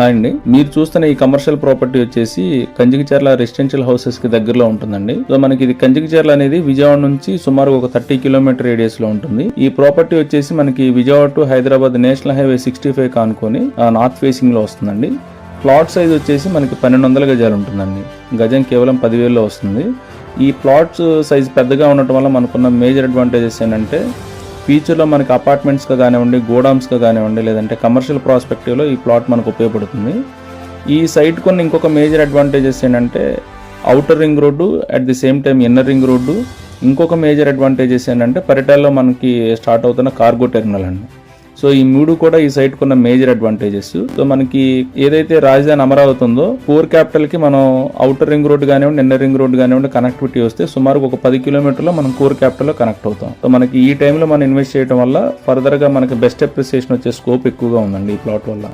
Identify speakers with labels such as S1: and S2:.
S1: Hi అండి. మీరు చూస్తున్న ఈ కమర్షియల్ ప్రాపర్టీ వచ్చేసి కంజికిచర్ల రెసిడెన్షియల్ హౌసెస్కి దగ్గరలో ఉంటుందండి. సో మనకి ఇది కంజికిచర్ల అనేది విజయవాడ నుంచి సుమారు ఒక థర్టీ కిలోమీటర్ రేడియస్లో ఉంటుంది. ఈ ప్రాపర్టీ వచ్చేసి మనకి Vijayawada to Hyderabad national highway sixty five కానుకొని north ఫేసింగ్లో వస్తుందండి. ప్లాట్ సైజ్ వచ్చేసి మనకి పన్నెండు వందల గజాలు ఉంటుందండి. గజం కేవలం పదివేల్లో వస్తుంది. ఈ ప్లాట్స్ సైజ్ పెద్దగా ఉండటం వల్ల మనకున్న మేజర్ అడ్వాంటేజెస్ ఏంటంటే ఫ్యూచర్లో మనకి అపార్ట్మెంట్స్గా కానివ్వండి గోడౌన్స్గా కానివ్వండి లేదంటే కమర్షియల్ ప్రాస్పెక్టివ్లో ఈ ప్లాట్ మనకు ఉపయోగపడుతుంది. ఈ సైట్ కొన్ని ఇంకొక మేజర్ అడ్వాంటేజెస్ ఏంటంటే outer ring road at the same time inner ring road. ఇంకొక మేజర్ అడ్వాంటేజెస్ ఏంటంటే పరిటాల్లో మనకి స్టార్ట్ అవుతున్న కార్గో టెర్మినల్ అండి. సో ఈ మూడు కూడా ఈ సైట్ కున్న మేజర్ అడ్వాంటేజెస్ సో మనకి ఏదైతే రాజధాని అమరావతి ఉందో కోర్ క్యాపిటల్కి మనం అవుటర్ రింగ్ రోడ్ కానివ్వండి ఇన్నర్ రింగ్ రోడ్ కానివ్వండి కనెక్టివిటీ వస్తే సుమారు ఒక పది కిలోమీటర్లో మనం కోర్ క్యాపిటల్లో కనెక్ట్ అవుతాం. సో మనకి ఈ టైంలో మనం ఇన్వెస్ట్ చేయడం వల్ల ఫర్దర్గా మనకి బెస్ట్ అప్రిసియేషన్ వచ్చే స్కోప్ ఎక్కువగా ఉందండి ఈ ప్లాట్ వల్ల.